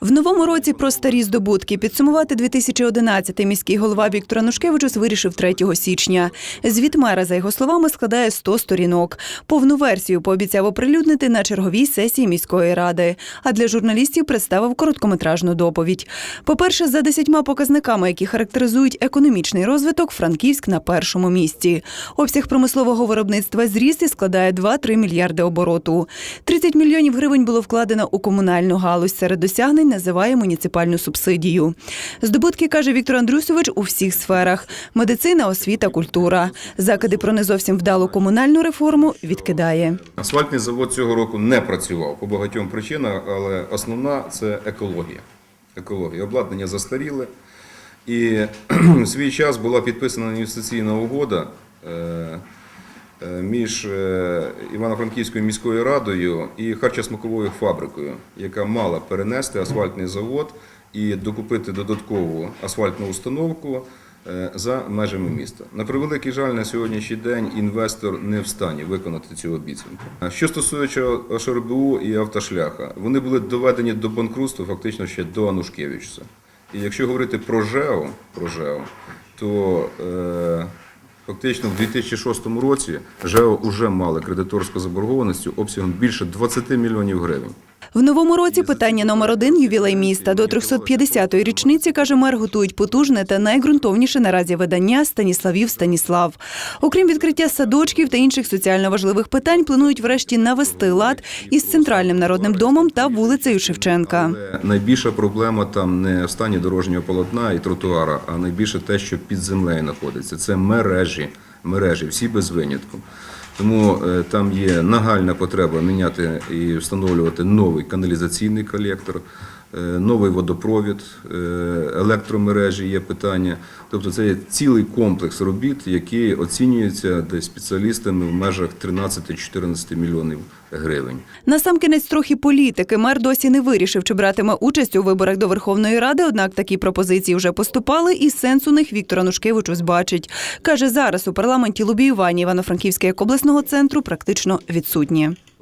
В новому році про старі здобутки підсумувати 2011-й міський голова Віктор Анушкевичус вирішив 3 січня. Звіт мера, за його словами, складає 100 сторінок. Повну версію пообіцяв оприлюднити на черговій сесії міської ради. А для журналістів представив короткометражну доповідь. По-перше, за десятьма показниками, які характеризують економічний розвиток, Франківськ на першому місці. Обсяг промислового виробництва зріс і складає 2-3 мільярди обороту. 30 мільйонів гривень було вкладено у комунальну галузь. Серед досягнень називає муніципальну субсидію. Здобутки, каже Віктор Андрюсович, у всіх сферах: медицина, освіта, культура. Закиди про не зовсім вдалу комунальну реформу відкидає. Асфальтний завод цього року не працював по багатьом причинам, але основна це екологія. Екологія. Обладнання застаріле. І в свій час була підписана інвестиційна угода е, між е, Івано-Франківською міською радою і харчосмаковою фабрикою, яка мала перенести асфальтний завод і докупити додаткову асфальтну установку е, за межами міста. На превеликий жаль, на сьогоднішній день інвестор не в стані виконати цю обіцянку. Що стосується ШРБУ і автошляха, вони були доведені до банкрутства фактично ще до Анушкевича. І якщо говорити про ЖЕО, про ЖЕО то е, фактично в 2006 році ЖЕО вже мали кредиторську заборгованість обсягом більше 20 мільйонів гривень. В новому році питання номер один ювілей міста. До 350-ї річниці, каже мер, готують потужне та найґрунтовніше наразі видання Станіславів Станіслав. Окрім відкриття садочків та інших соціально важливих питань, планують врешті навести лад із центральним народним домом та вулицею Шевченка. Найбільша проблема там не в стані дорожнього полотна і тротуара, а найбільше те, що під землею знаходиться. Це мережі, мережі, всі без винятку. Тому е, там є нагальна потреба міняти і встановлювати новий каналізаційний колектор, новий водопровід, е, електромережі є питання. Тобто це є цілий комплекс робіт, які оцінюються десь спеціалістами в межах 13-14 мільйонів гривень. Насамкінець трохи політики. Мер досі не вирішив, чи братиме участь у виборах до Верховної Ради. Однак такі пропозиції вже поступали, і сенс у них Віктор Анушкевичус бачить. Каже, зараз у парламенті лобіювання Івано-Франківського як обласного центру практично відсутнє.